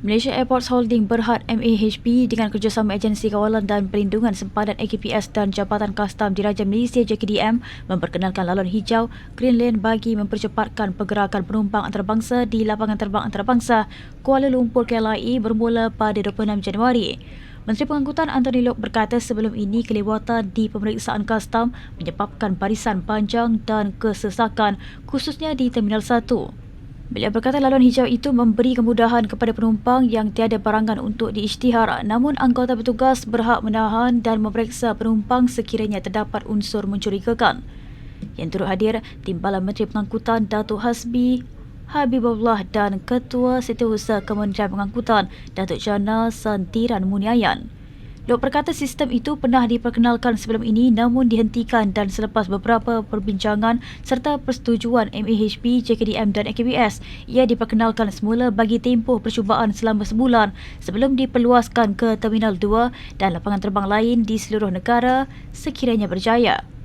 Malaysia Airports Holding Berhad MAHB dengan kerjasama Agensi Kawalan dan Perlindungan Sempadan AKPS dan Jabatan Kastam Diraja Malaysia JKDM memperkenalkan laluan hijau Green Lane bagi mempercepatkan pergerakan penumpang antarabangsa di lapangan terbang antarabangsa Kuala Lumpur KLIA bermula pada 26 Januari. Menteri Pengangkutan Anthony Lok berkata sebelum ini kelewatan di pemeriksaan kastam menyebabkan barisan panjang dan kesesakan khususnya di Terminal 1. Beliau berkata laluan hijau itu memberi kemudahan kepada penumpang yang tiada barangan untuk diisytihar namun anggota petugas berhak menahan dan memeriksa penumpang sekiranya terdapat unsur mencurigakan. Yang turut hadir, Timbalan Menteri Pengangkutan Datuk Hasbi Habibullah dan Ketua Setiausaha Kementerian Pengangkutan Datuk Jana Santiran Muniayan. Lok berkata sistem itu pernah diperkenalkan sebelum ini namun dihentikan dan selepas beberapa perbincangan serta persetujuan MAHB, JKDM dan AKBS, ia diperkenalkan semula bagi tempoh percubaan selama sebulan sebelum diperluaskan ke Terminal 2 dan lapangan terbang lain di seluruh negara sekiranya berjaya.